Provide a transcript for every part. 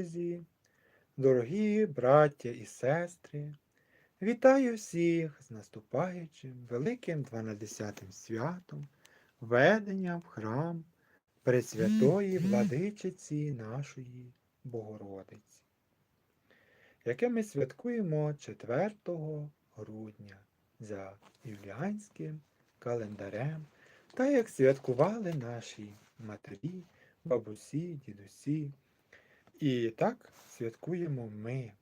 друзі, дорогі браття і сестри, вітаю всіх з наступаючим великим 12 святом, ведення в храм Пресвятої владичиці нашої Богородиці, яке ми святкуємо 4 грудня за юліанським календарем, та як святкували наші матері, бабусі, дідусі. І так святкуємо ми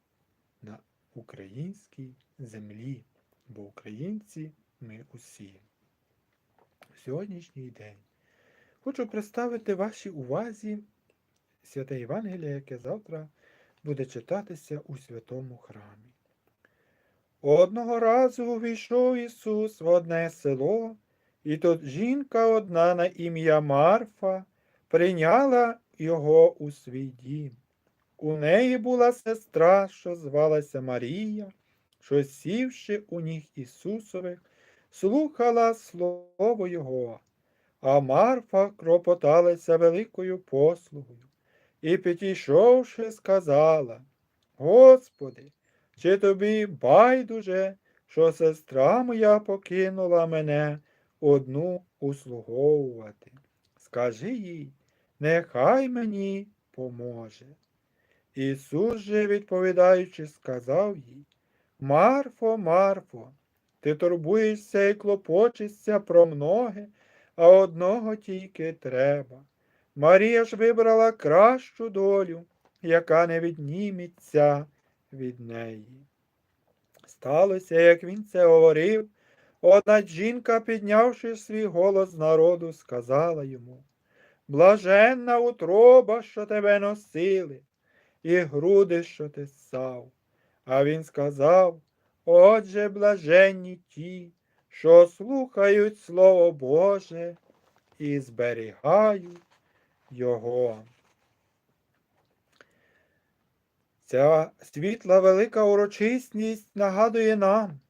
на українській землі, бо українці ми усі. Сьогоднішній день хочу представити вашій увазі святе Євангеліє, яке завтра буде читатися у святому храмі. Одного разу увійшов Ісус в одне село, і тут жінка одна на ім'я Марфа прийняла його у свій дім. У неї була сестра, що звалася Марія, що, сівши у ніг Ісусових, слухала слово Його, а Марфа кропоталася великою послугою і, підійшовши, сказала, Господи, чи тобі байдуже, що сестра моя покинула мене одну услуговувати? Скажи їй, нехай мені поможе. Ісус же, відповідаючи, сказав їй, Марфо, Марфо, ти турбуєшся і клопочешся про многе, а одного тільки треба. Марія ж вибрала кращу долю, яка не відніметься від неї. Сталося, як він це говорив, одна жінка, піднявши свій голос народу, сказала йому Блаженна утроба, що тебе носили, і груди, що ти ссав. А він сказав Отже, блаженні ті, що слухають Слово Боже і зберігають Його. Ця світла велика урочисність нагадує нам,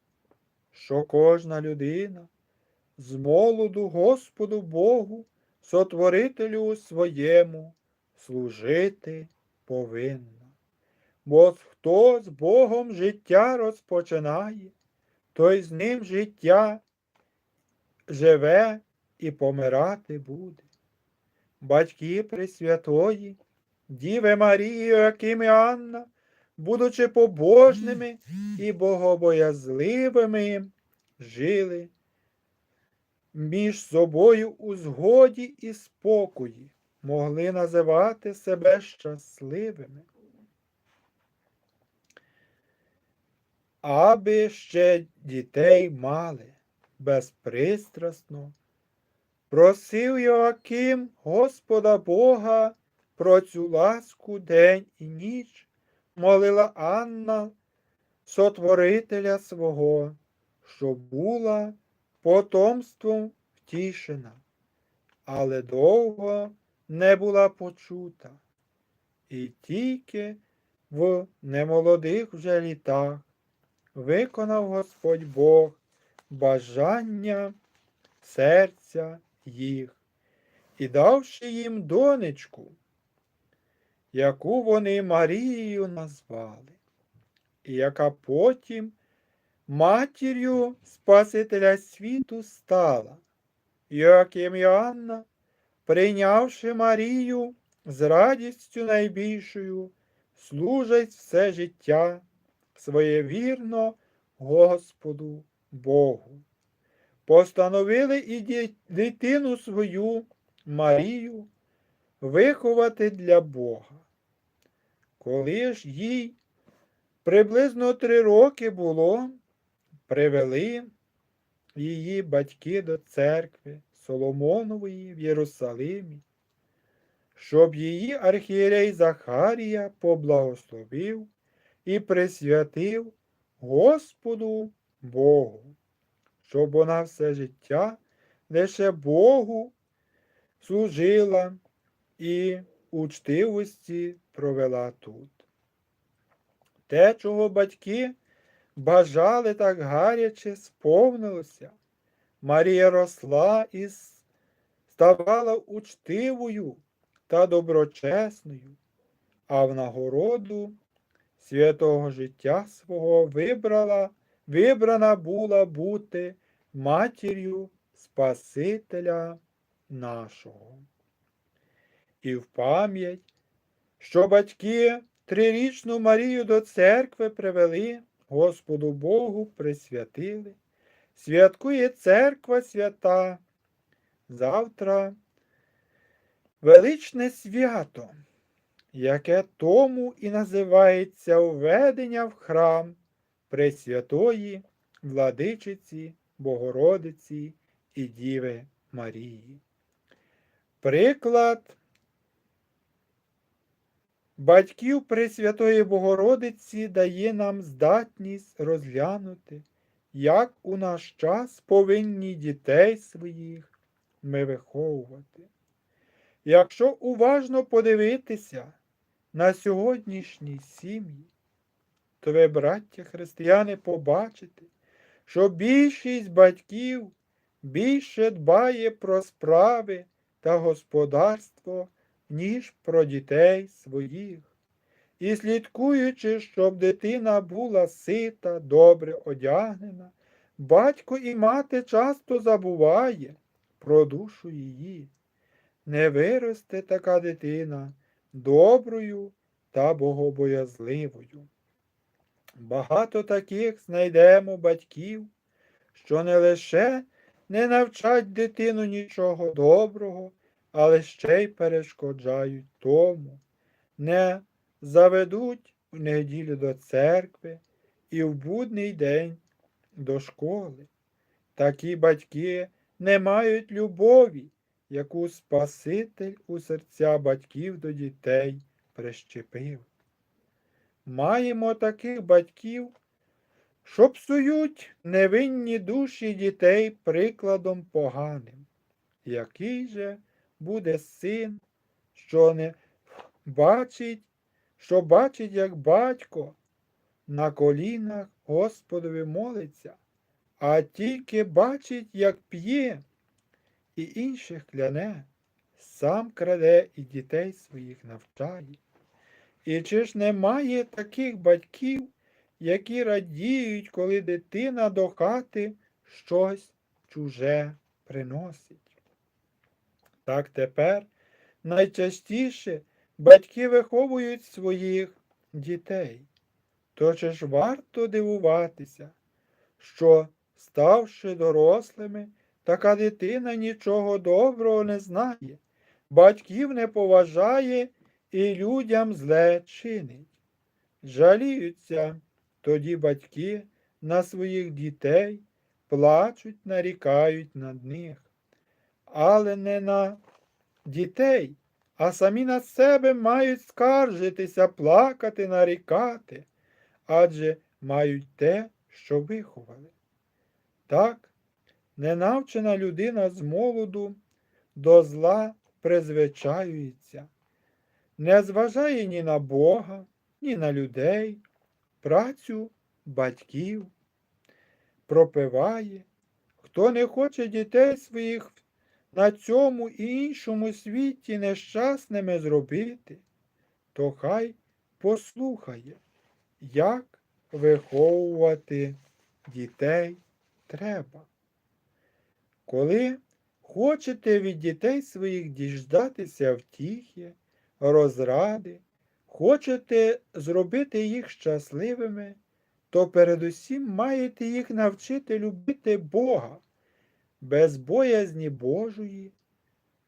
що кожна людина з молоду Господу Богу, сотворителю своєму, служити повинна. Бо хто з Богом життя розпочинає, той з ним життя живе і помирати буде. Батьки Пресвятої, Діви Марії, Яким і Анна, будучи побожними і богобоязливими, жили між собою у згоді і спокої, могли називати себе щасливими. Аби ще дітей мали безпристрасно, просив Йоаким Господа Бога про цю ласку день і ніч, молила Анна, сотворителя свого, що була потомством втішена, але довго не була почута, і тільки в немолодих вже літах виконав Господь Бог бажання серця їх. І давши їм донечку, яку вони Марією назвали, і яка потім матір'ю Спасителя світу стала, Йоаким і Анна, прийнявши Марію з радістю найбільшою, служать все життя своє вірно Господу Богу. Постановили і дитину свою Марію виховати для Бога. Коли ж їй приблизно три роки було, привели її батьки до церкви Соломонової в Єрусалимі, щоб її архієрей Захарія поблагословив і присвятив Господу Богу, щоб вона все життя лише Богу служила і учтивості провела тут. Те, чого батьки бажали так гаряче, сповнилося. Марія росла і ставала учтивою та доброчесною, а в нагороду святого життя свого вибрала, вибрана була бути матір'ю Спасителя нашого. І в пам'ять, що батьки трирічну Марію до церкви привели, Господу Богу присвятили, святкує церква свята. Завтра величне свято, яке тому і називається введення в храм Пресвятої Владичиці Богородиці і Діви Марії. Приклад батьків Пресвятої Богородиці дає нам здатність розглянути, як у наш час повинні дітей своїх ми виховувати. Якщо уважно подивитися на сьогоднішні сім'ї, то ви, браття християни, побачите, що більшість батьків більше дбає про справи та господарство, ніж про дітей своїх. І слідкуючи, щоб дитина була сита, добре одягнена, батько і мати часто забуває про душу її. Не виросте така дитина доброю та богобоязливою. Багато таких знайдемо батьків, що не лише не навчать дитину нічого доброго, але ще й перешкоджають тому, не заведуть в неділю до церкви і в будний день до школи. Такі батьки не мають любові, яку Спаситель у серця батьків до дітей прищепив. Маємо таких батьків, що псують невинні душі дітей прикладом поганим. Який же буде син, що не бачить, що бачить, як батько на колінах Господові молиться, а тільки бачить, як п'є і інших кляне, сам краде і дітей своїх навчає. І чи ж немає таких батьків, які радіють, коли дитина до хати щось чуже приносить? Так тепер найчастіше батьки виховують своїх дітей. То чи ж варто дивуватися, що, ставши дорослими, така дитина нічого доброго не знає, батьків не поважає і людям зле чинить. Жаліються тоді батьки на своїх дітей, плачуть, нарікають над них, але не на дітей, а самі на себе мають скаржитися, плакати, нарікати, адже мають те, що виховали. Так, ненавчена людина з молоду до зла призвичаюється не зважає ні на Бога, ні на людей, працю батьків, пропиває, хто не хоче дітей своїх на цьому і іншому світі нещасними зробити, то хай послухає, як виховувати дітей треба. Коли хочете від дітей своїх діждатися втіхи, розради, хочете зробити їх щасливими, то передусім маєте їх навчити любити Бога. Без боязні Божої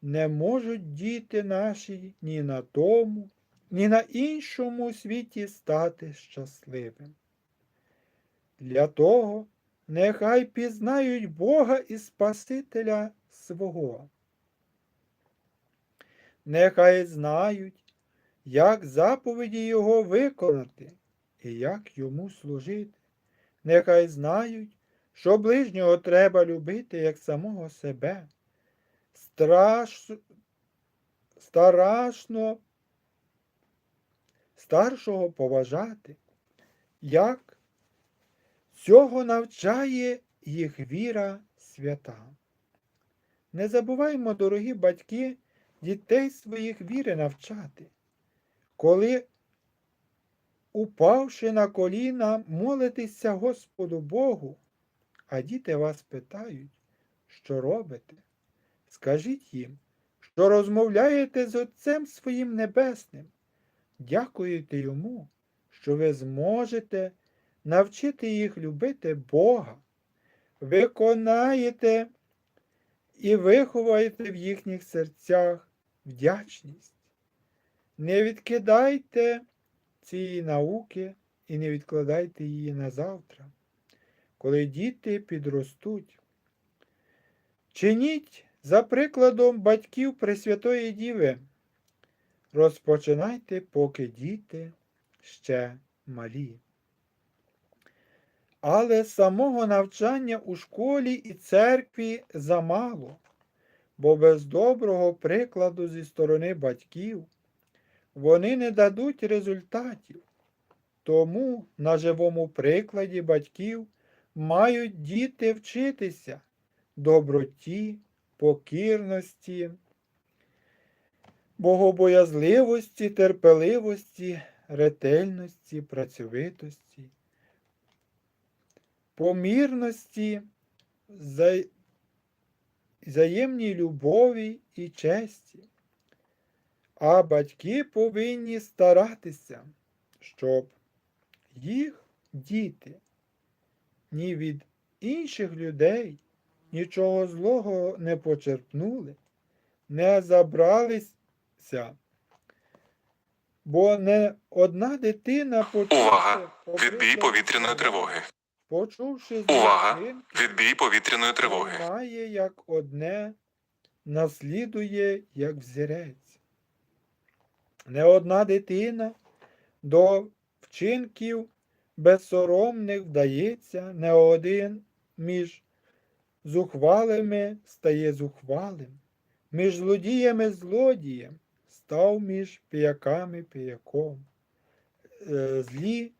не можуть діти наші ні на тому, ні на іншому світі стати щасливим. Для того нехай пізнають Бога і Спасителя свого нехай знають, як заповіді Його виконати і як йому служити. Нехай знають, що ближнього треба любити як самого себе. Страш... Старашно старшого поважати, як цього навчає їх віра свята. Не забуваймо, дорогі батьки, дітей своїх віри навчати. Коли упавши на коліна, молитеся Господу Богу, а діти вас питають, що робите? Скажіть їм, що розмовляєте з Отцем своїм Небесним. Дякуєте йому, що ви зможете навчити їх любити Бога, виконаєте і виховаєте в їхніх серцях вдячність. Не відкидайте цієї науки і не відкладайте її на завтра, коли діти підростуть. Чиніть за прикладом батьків Пресвятої Діви. Розпочинайте, поки діти ще малі. Але самого навчання у школі і церкві замало, бо без доброго прикладу зі сторони батьків вони не дадуть результатів. Тому на живому прикладі батьків мають діти вчитися доброті, покірності, богобоязливості, терпеливості, ретельності, працьовитості, помірності, взаємній любові і честі. А батьки повинні старатися, щоб їх діти ні від інших людей нічого злого не почерпнули, не забралися, бо не одна дитина Увага! Відбій повітряної тривоги. Почувши Увага! злочинки, Відбій повітряної тривоги. має як одне, наслідує як взірець. Не одна дитина до вчинків безсоромних вдається, не один між зухвалими стає зухвалим, між злодіями злодієм став між піяками піяком. Е, Злі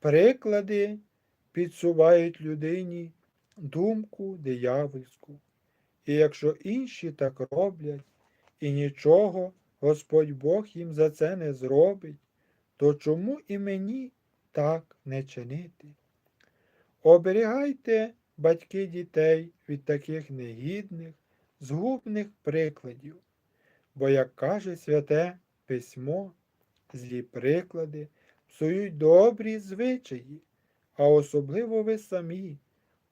приклади підсувають людині думку диявольську. І якщо інші так роблять, і нічого Господь Бог їм за це не зробить, то чому і мені так не чинити? Оберігайте, батьки дітей, від таких негідних, згубних прикладів, бо, як каже святе письмо, злі приклади псують добрі звичаї, а особливо ви самі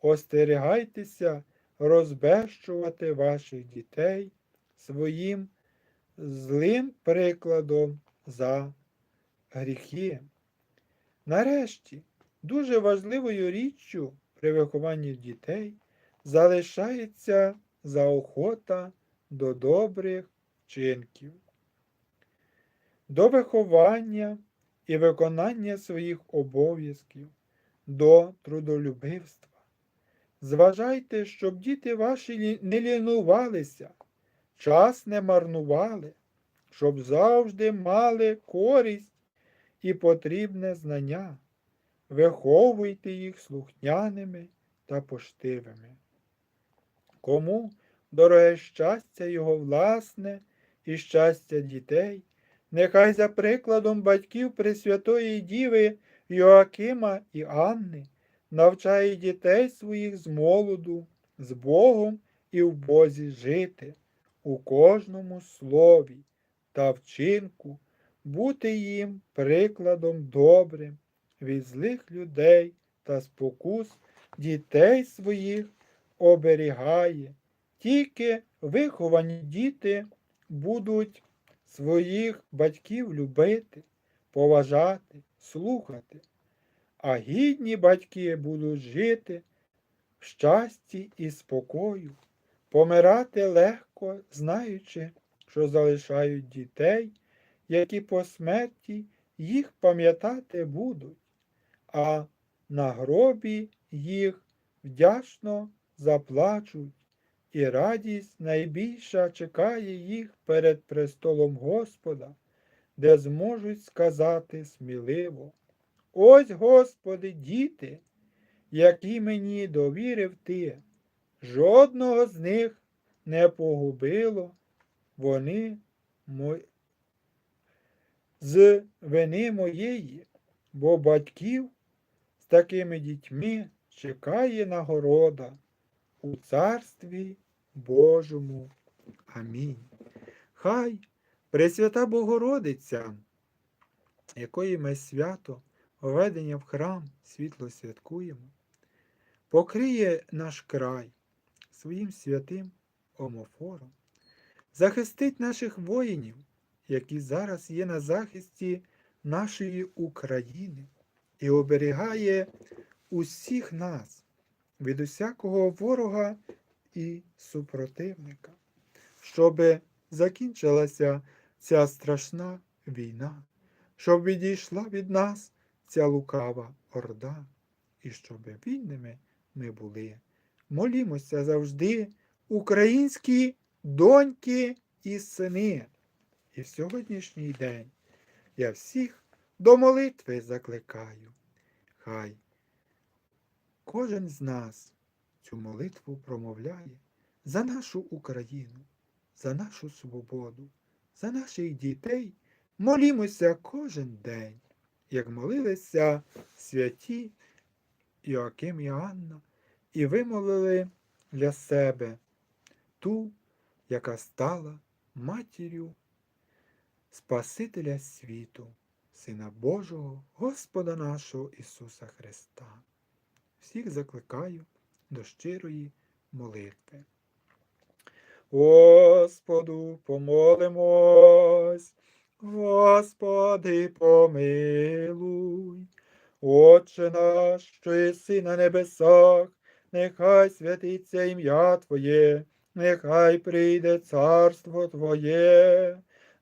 остерігайтеся розбещувати ваших дітей своїм злим прикладом за гріхи. Нарешті, дуже важливою річчю при вихованні дітей залишається заохота до добрих вчинків, до виховання і виконання своїх обов'язків, до трудолюбивства. Зважайте, щоб діти ваші не лінувалися, час не марнували, щоб завжди мали користь і потрібне знання. Виховуйте їх слухняними та поштивими. Кому дороге щастя його власне і щастя дітей, нехай за прикладом батьків Пресвятої Діви Йоакима і Анни навчає дітей своїх з молоду, з Богом і в Бозі жити, у кожному слові та вчинку, бути їм прикладом добрим від злих людей та спокус дітей своїх оберігає. Тільки виховані діти будуть своїх батьків любити, поважати, слухати, а гідні батьки будуть жити в щасті і спокою, помирати легко, знаючи, що залишають дітей, які по смерті їх пам'ятати будуть, а на гробі їх вдячно заплачуть, і радість найбільша чекає їх перед престолом Господа, де зможуть сказати сміливо. Ось, Господи, діти, які мені довірив Ти, жодного з них не погубило, вони мо... з вини моєї, бо батьків з такими дітьми чекає нагорода у Царстві Божому. Амінь. Хай Пресвята Богородиця, якої ми свято введення в храм світло святкуємо, покриє наш край своїм святим омофором, захистить наших воїнів, які зараз є на захисті нашої України, і оберігає усіх нас від усякого ворога і супротивника, щоб закінчилася ця страшна війна, щоб відійшла від нас ця лукава орда, і щоб вільними ми були. Молімося завжди, українські доньки і сини. І в сьогоднішній день я всіх до молитви закликаю. Хай кожен з нас цю молитву промовляє за нашу Україну, за нашу свободу, за наших дітей. Молімося кожен день, як молилися святі Іоаким і і вимолили для себе ту, яка стала матір'ю Спасителя світу, Сина Божого, Господа нашого Ісуса Христа. Всіх закликаю до щирої молитви. Господу помолимось, Господи помилуй, Отче наш, що єси на небесах, нехай святиться ім'я Твоє, нехай прийде царство Твоє,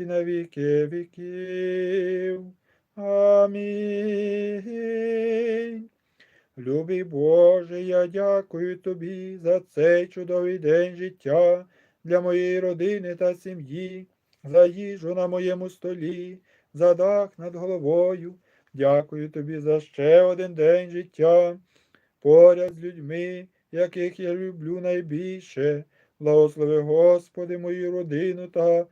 і на віки віків. Амінь. Любий Боже, я дякую Тобі за цей чудовий день життя для моєї родини та сім'ї, за їжу на моєму столі, за дах над головою. Дякую Тобі за ще один день життя поряд з людьми, яких я люблю найбільше. Благослови, Господи, мою родину та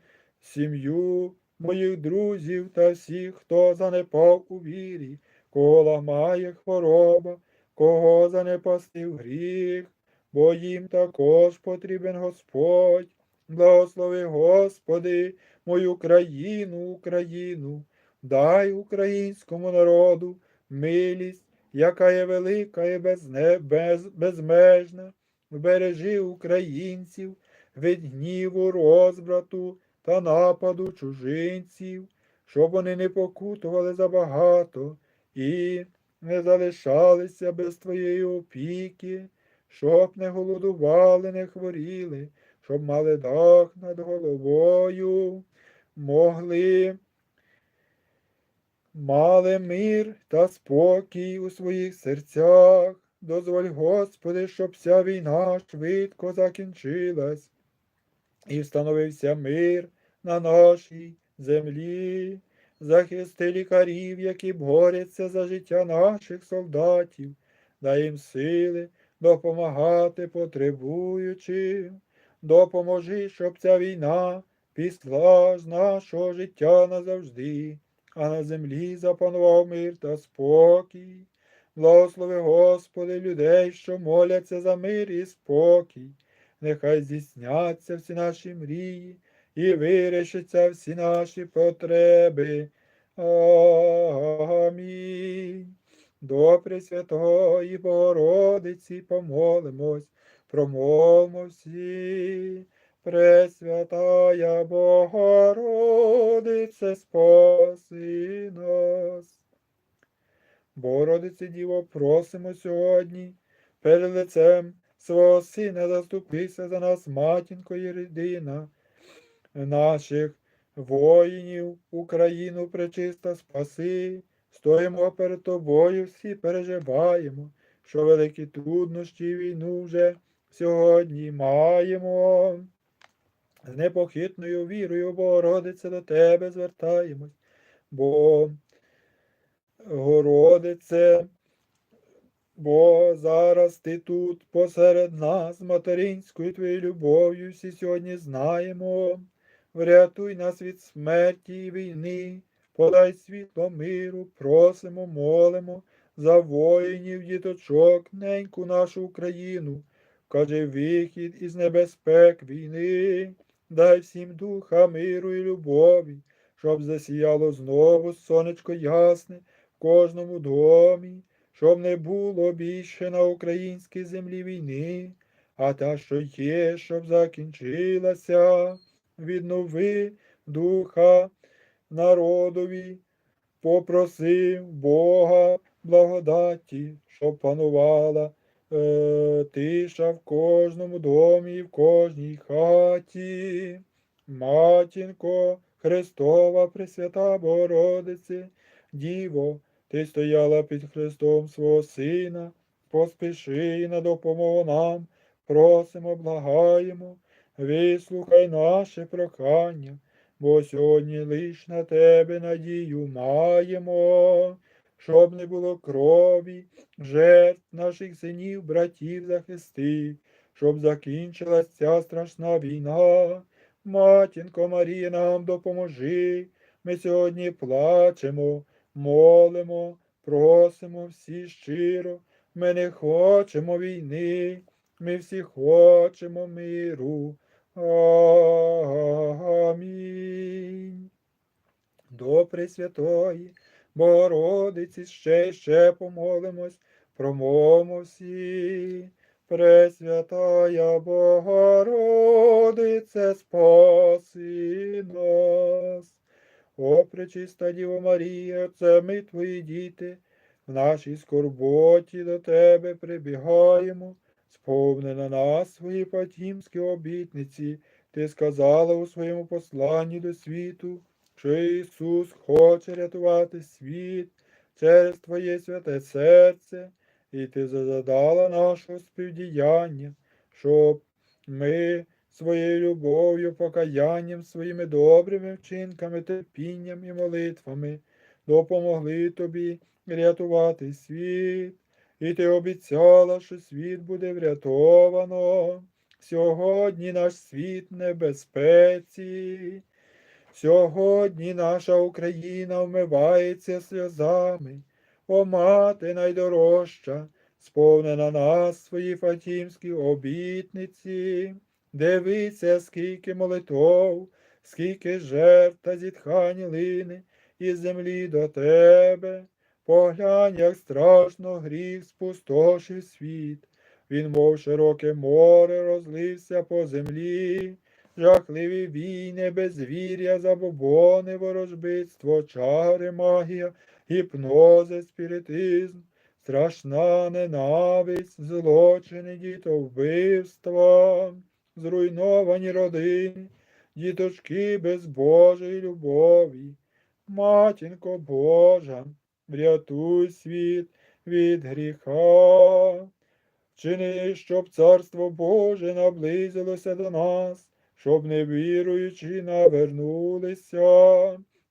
сім'ю моїх друзів та всіх, хто занепав у вірі, кого ламає хвороба, кого занепастив гріх, бо їм також потрібен Господь. Благослови, Господи, мою країну, Україну, дай українському народу милість, яка є велика і безне, без, безмежна. Вбережи українців від гніву, розбрату та нападу чужинців, щоб вони не покутували забагато і не залишалися без твоєї опіки, щоб не голодували, не хворіли, щоб мали дах над головою, могли, мали мир та спокій у своїх серцях. Дозволь, Господи, щоб вся війна швидко закінчилась і встановився мир на нашій землі. Захисти лікарів, які борються за життя наших солдатів, дай їм сили допомагати потребуючим. Допоможи, щоб ця війна післа з нашого життя назавжди, а на землі запанував мир та спокій. Благослови, Господи, людей, що моляться за мир і спокій. Нехай здійсняться всі наші мрії і вирішаться всі наші потреби. Амінь. До Пресвятої Богородиці помолимось, промовмо всі. Пресвятая Богородице, спаси нас. Богородице Діво, просимо сьогодні перед лицем свого Сина заступися за нас, матінко і родина, наших воїнів, Україну пречиста спаси, стоїмо перед тобою, всі переживаємо, що великі труднощі війну вже сьогодні маємо. З непохитною вірою, Богородице, до тебе звертаємось, бо Городице, бо зараз ти тут посеред нас, материнською твоєю любов'ю, всі сьогодні знаємо. Врятуй нас від смерті і війни, подай світло миру, просимо, молимо за воїнів, діточок, неньку нашу Україну, каже вихід із небезпек війни, дай всім духа миру і любові, щоб засіяло знову сонечко ясне в кожному домі, щоб не було більше на українській землі війни, а та, що є, щоб закінчилася віднови духа народові, попросив Бога благодаті, щоб панувала е, тиша в кожному домі в кожній хаті. Матінко Христова, Пресвята Богородице, Діво, ти стояла під Христом свого Сина, поспіши на допомогу нам, просимо, благаємо. Вислухай наше прохання, бо сьогодні лиш на тебе надію маємо, щоб не було крові, жертв наших синів, братів захисти, щоб закінчилась ця страшна війна. Матінко Марія, нам допоможи. Ми сьогодні плачемо, молимо, просимо всі щиро. Ми не хочемо війни, ми всі хочемо миру. Амінь. До Пресвятої Богородиці ще ще помолимось, промовимо всі. Пресвятая Богородице, спаси нас. О, пречиста Діво Марія, це ми твої діти, в нашій скорботі до тебе прибігаємо. Сповни на нас свої патімські обітниці, ти сказала у своєму посланні до світу, що Ісус хоче рятувати світ через Твоє святе серце, і ти задала нашого співдіяння, щоб ми своєю любов'ю, покаянням, своїми добрими вчинками, терпінням і молитвами допомогли тобі рятувати світ. І ти обіцяла, що світ буде врятовано. Сьогодні наш світ небезпеці. Сьогодні наша Україна вмивається сльозами. О, мати найдорожча, сповнена нас свої фатімські обітниці. Дивися, скільки молитов, скільки жертв та зітхань лине із землі до тебе. Поглянь, як страшно гріх спустошив світ. Він, мов широке море, розлився по землі, жахливі війни, безвір'я, забобони, ворожбитство, чари, магія, гіпнози, спіритизм, страшна ненависть, злочини, дітовбивства, зруйновані родини, діточки без Божої любові. Матінко Божа, врятуй світ від гріха. Вчини, щоб царство Боже наблизилося до нас, щоб невіруючі навернулися,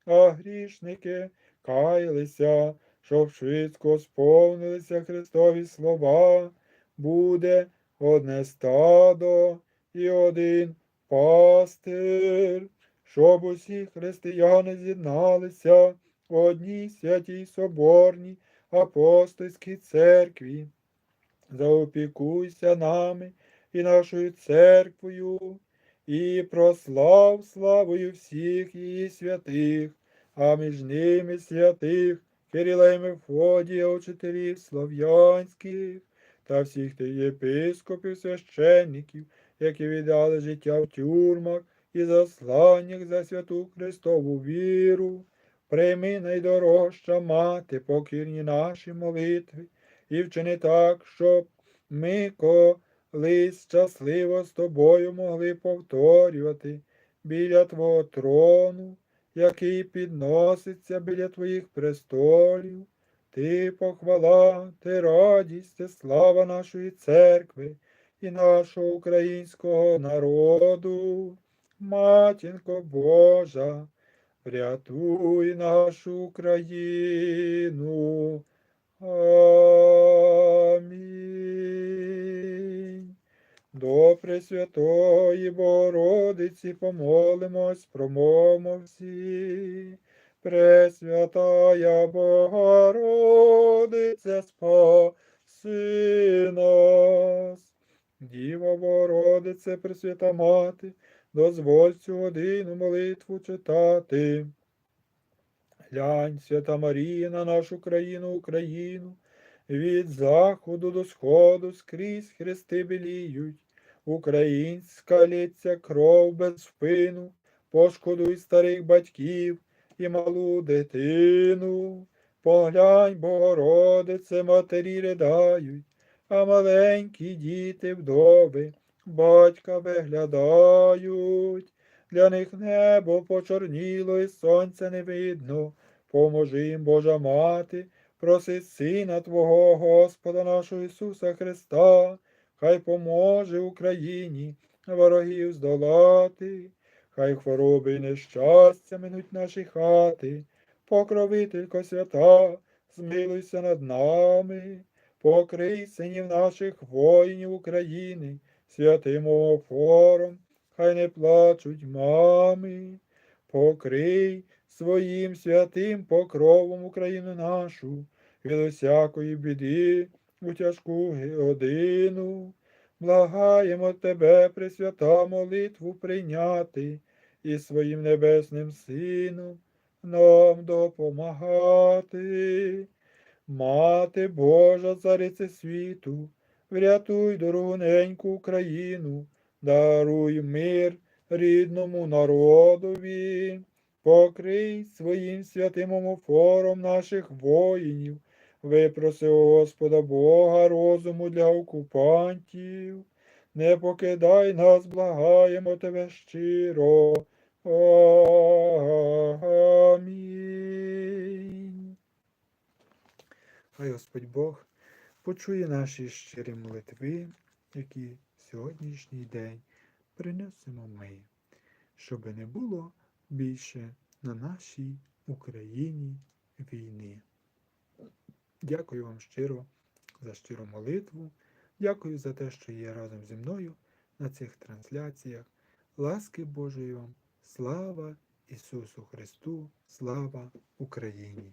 а грішники каялися, щоб швидко сповнилися Христові слова. Буде одне стадо і один пастир, щоб усі християни з'єдналися одній святій соборній апостольській церкві. Заопікуйся нами і нашою церквою, і прослав славою всіх її святих, а між ними святих Кирила і Мефодія, учителів слов'янських та всіх тих єпископів, священників, які віддали життя в тюрмах і засланнях за святу Христову віру. Прийми найдорожча мати, покірні наші молитви, і вчини так, щоб ми колись щасливо з тобою могли повторювати біля Твого трону, який підноситься біля твоїх престолів. Ти похвала, ти радість, ти слава нашої церкви і нашого українського народу. Матінко Божа, врятуй нашу Україну. Амінь. До Пресвятої Богородиці помолимось, промовмо всі. Пресвятая Богородице, спаси нас. Діва Богородице, Пресвята Мати, дозволь цю годину молитву читати. Глянь, свята Марія, на нашу країну, Україну, від заходу до сходу скрізь хрести біліють. Українська лється кров без впину, пошкодуй старих батьків і малу дитину. Поглянь, Богородице, матері ридають, а маленькі діти вдови, батька виглядають. Для них небо почорніло і сонця не видно. Поможи їм, Божа мати, проси Сина Твого, Господа нашого Ісуса Христа, хай поможе Україні ворогів здолати, хай хвороби і нещастя минуть наші хати, покровителько свята, змилуйся над нами, покрий синів наших воїнів України, святим опором, хай не плачуть мами, покрий своїм святим покровом Україну нашу, від усякої біди у тяжку годину. Благаємо тебе, Пресвята, молитву прийняти і своїм небесним Сином нам допомагати. Мати Божа, царице світу, врятуй дорогоненьку Україну, даруй мир рідному народові, покрий своїм святим омофором наших воїнів, випроси у Господа Бога розуму для окупантів. Не покидай нас, благаємо тебе щиро. Амінь. Хай Господь Бог почує наші щирі молитви, які сьогоднішній день принесемо ми, щоби не було більше на нашій Україні війни. Дякую вам щиро за щиру молитву. Дякую за те, що є разом зі мною на цих трансляціях. Ласки Божої вам, слава Ісусу Христу, слава Україні!